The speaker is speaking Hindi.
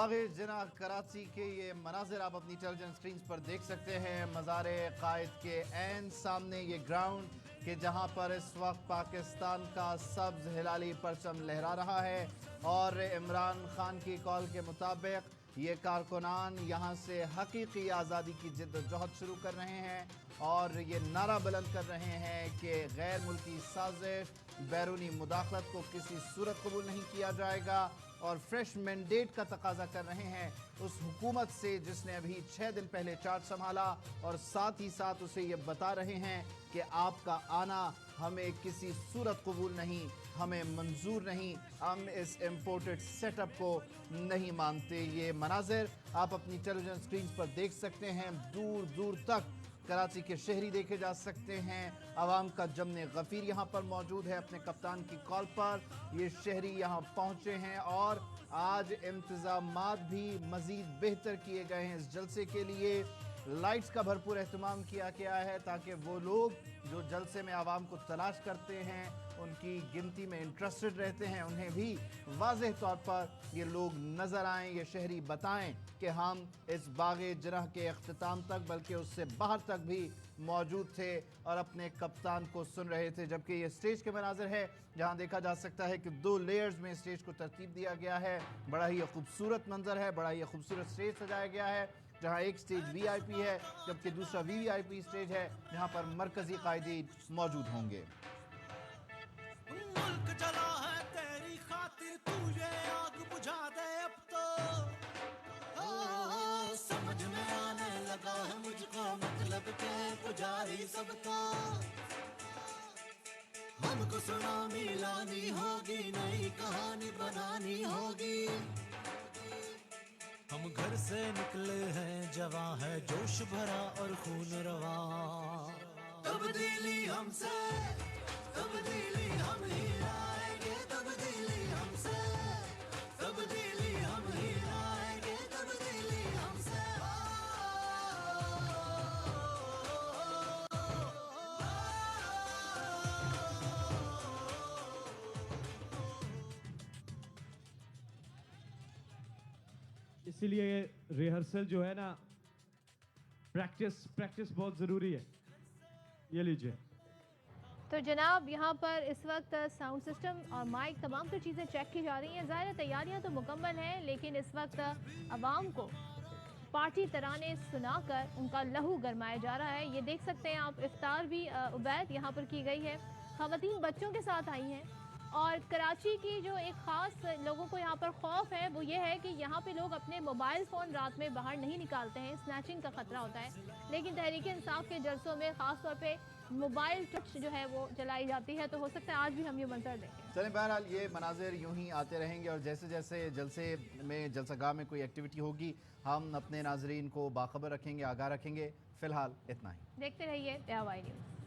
बाग जना कराची के ये मनाजिर आप अपनी टेलीविज़न स्क्रीन पर देख सकते हैं। मज़ार कायद के एन सामने ये ग्राउंड कि जहाँ पर इस वक्त पाकिस्तान का सब्ज हिलाली परचम लहरा रहा है और इमरान खान की कॉल के मुताबिक ये कारकुनान यहाँ से हकीकी आज़ादी की जद्दोजहद शुरू कर रहे हैं और ये नारा बुलंद कर रहे हैं कि गैर मुल्की साजिश बैरूनी मुदाखलत को किसी सूरत कबूल नहीं किया जाएगा। और फ्रेश मैंडेट का तकाजा कर रहे हैं उस हुकूमत से जिसने अभी छः दिन पहले चार्ज संभाला और साथ ही साथ उसे ये बता रहे हैं कि आपका आना हमें किसी सूरत कबूल नहीं, हमें मंजूर नहीं, हम इस इम्पोर्टेड सेटअप को नहीं मानते। ये मनाजिर आप अपनी टेलीविज़न स्क्रीन पर देख सकते हैं दूर दूर तक कराची के शहरी देखे जा सकते हैं। आवाम का जमन गफीर यहाँ पर मौजूद है अपने कप्तान की कॉल पर। ये शहरी यहाँ पहुँचे हैं और आज इंतज़ाम भी मज़ीद बेहतर किए गए हैं इस जलसे के लिए। लाइट्स का भरपूर अहतमाम किया गया है ताकि वो लोग जो जलसे में आवाम को तलाश करते हैं, उनकी गिनती में इंटरेस्टेड रहते हैं, उन्हें भी वाजह तौर पर ये लोग नज़र आएँ, ये शहरी बताएँ कि हम इस बाग जरह के अख्ताम तक, बल्कि उससे बाहर तक भी मौजूद थे और अपने कप्तान को सुन रहे थे। जबकि ये स्टेज के मनाजर है, जहाँ देखा जा सकता है कि दो लेयर्स में स्टेज को तरतीब दिया गया है। बड़ा ही खूबसूरत मंजर है, बड़ा ही खूबसूरत स्टेज सजाया गया है। जहाँ एक स्टेज वीआईपी है, जबकि दूसरा वीवीआईपी स्टेज है जहाँ पर मरकजी कायदीन मौजूद होंगे। तू तो। मतलब पुजारी सबका हमको सुना मिलानी होगी, नई कहानी बनानी होगी। हम घर से निकले हैं, जवा है जोश भरा और खून रवा। तब दिली हमसे तब दिली हम इसीलिए रिहर्सल जो है ना प्रैक्टिस प्रैक्टिस बहुत ज़रूरी है। ये लीजिए। तो जनाब, यहाँ पर इस वक्त साउंड सिस्टम और माइक तमाम तो चीज़ें चेक की जा रही हैं। ज़ाहिर तैयारियाँ तो मुकम्मल हैं, लेकिन इस वक्त आवाम को पार्टी तराने सुनाकर उनका लहू गरमाया जा रहा है। ये देख सकते हैं आप, इफ्तार भी उबैद यहाँ पर की गई है। खातन बच्चों के साथ आई हैं। और कराची की जो एक ख़ास लोगों को यहाँ पर खौफ है वो ये है कि यहाँ पे लोग अपने मोबाइल फ़ोन रात में बाहर नहीं निकालते हैं। स्नैचिंग का ख़तरा होता है। लेकिन तहरीक इंसाफ के जलसों में ख़ास तौर पे मोबाइल टच जो है वो जलाई जाती है। तो हो सकता है आज भी हम ये मंजर देखें। चलें बहरहाल ये मनाजिर यूँ ही आते रहेंगे और जैसे जैसे जलसे में जलसागाह में कोई एक्टिविटी होगी हम अपने नाजरीन को बाखबर रखेंगे आगाह रखेंगे। फ़िलहाल इतना ही। देखते रहिए न्यूज़।